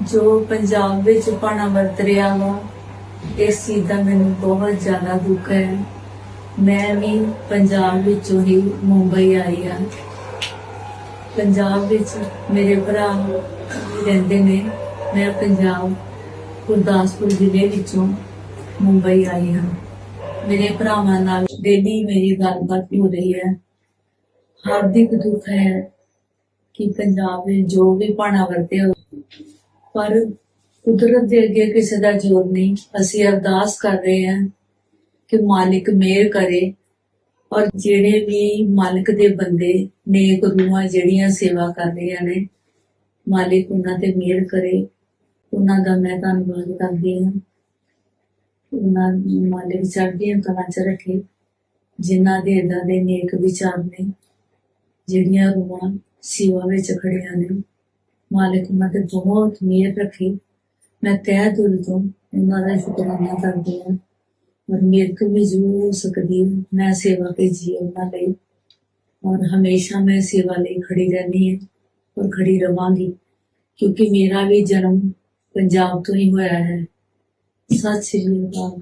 ਜੋ ਪੰਜਾਬ ਵਿੱਚ ਪਾਣਾ ਵਰਤ ਰਿਹਾ ਵਾ, ਇਸ ਚੀਜ਼ ਦਾ ਮੈਨੂੰ ਬਹੁਤ ਜ਼ਿਆਦਾ ਦੁੱਖ ਹੈ। ਮੈਂ ਵੀ ਪੰਜਾਬ ਵਿੱਚੋਂ ਹੀ ਮੁੰਬਈ ਆਈ ਹਾਂ। ਪੰਜਾਬ ਵਿੱਚ ਮੇਰੇ ਭਰਾ ਰਹਿੰਦੇ ਨੇ। ਮੈਂ ਪੰਜਾਬ, ਗੁਰਦਾਸਪੁਰ ਜ਼ਿਲ੍ਹੇ ਵਿੱਚੋਂ ਮੁੰਬਈ ਆਈ ਹਾਂ। ਮੇਰੇ ਭਰਾਵਾਂ ਨਾਲ ਡੇਲੀ ਮੇਰੀ ਗੱਲਬਾਤ ਹੋ ਰਹੀ ਹੈ। ਹਾਰਦਿਕ ਦੁੱਖ ਹੈ ਕਿ ਪੰਜਾਬ ਵਿੱਚ ਜੋ ਵੀ ਪਾਣਾ ਵਰਤਿਆ ਪਰ ਕੁਦਰਤ ਦੇ ਅੱਗੇ ਕਿਸੇ ਦਾ ਜ਼ੋਰ ਨਹੀਂ। ਅਸੀਂ ਅਰਦਾਸ ਕਰ ਰਹੇ ਹਾਂ ਕਿ ਮਾਲਿਕ ਮਿਹਰ ਕਰੇ ਔਰ ਜਿਹੜੇ ਵੀ ਮਾਲਿਕ ਦੇ ਬੰਦੇ ਨੇਕ ਰੂਹਾਂ ਜਿਹੜੀਆਂ ਸੇਵਾ ਕਰ ਰਹੀਆਂ ਨੇ, ਮਾਲਿਕ ਉਹਨਾਂ ਤੇ ਮਿਹਰ ਕਰੇ। ਉਹਨਾਂ ਦਾ ਮੈਂ ਧੰਨਵਾਦ ਕਰਦੀ ਹਾਂ। ਉਹਨਾਂ ਨੂੰ ਮਾਲਿਕ ਚੜ੍ਹਦੀਆਂ ਕਲਾਂ ਚ ਰੱਖੇ, ਜਿਨ੍ਹਾਂ ਦੇ ਏਦਾਂ ਦੇ ਨੇਕ ਵਿਚਾਰ ਨੇ, ਜਿਹੜੀਆਂ ਰੂਹਾਂ ਸੇਵਾ ਵਿੱਚ ਖੜੀਆਂ ਨੇ। ਮਾਲਿਕ ਉਹਨਾਂ ਤੇ ਬਹੁਤ ਮਿਹਰ ਰੱਖੇ। ਮੈਂ ਤਹਿ ਦਿਲ ਤੋਂ ਉਹਨਾਂ ਦਾ ਸ਼ੁਕਰਾਨਾ ਕਰਦੀ ਹਾਂ। ਔਰ ਮੇਰੇ ਕੋਲ ਵੀ ਜੋ ਸਕਦੀ ਮੈਂ ਸੇਵਾ ਭੇਜੀ ਹੈ ਉਹਨਾਂ ਲਈ। ਔਰ ਹਮੇਸ਼ਾ ਮੈਂ ਸੇਵਾ ਲਈ ਖੜੀ ਰਹਿਣੀ ਹੈ ਔਰ ਖੜੀ ਰਵਾਂਗੀ। ਕਿਉਂਕਿ ਮੇਰਾ ਵੀ ਜਨਮ ਪੰਜਾਬ ਤੋਂ ਹੀ ਹੋਇਆ ਹੈ। ਸਤਿ ਸ੍ਰੀ ਅਕਾਲ।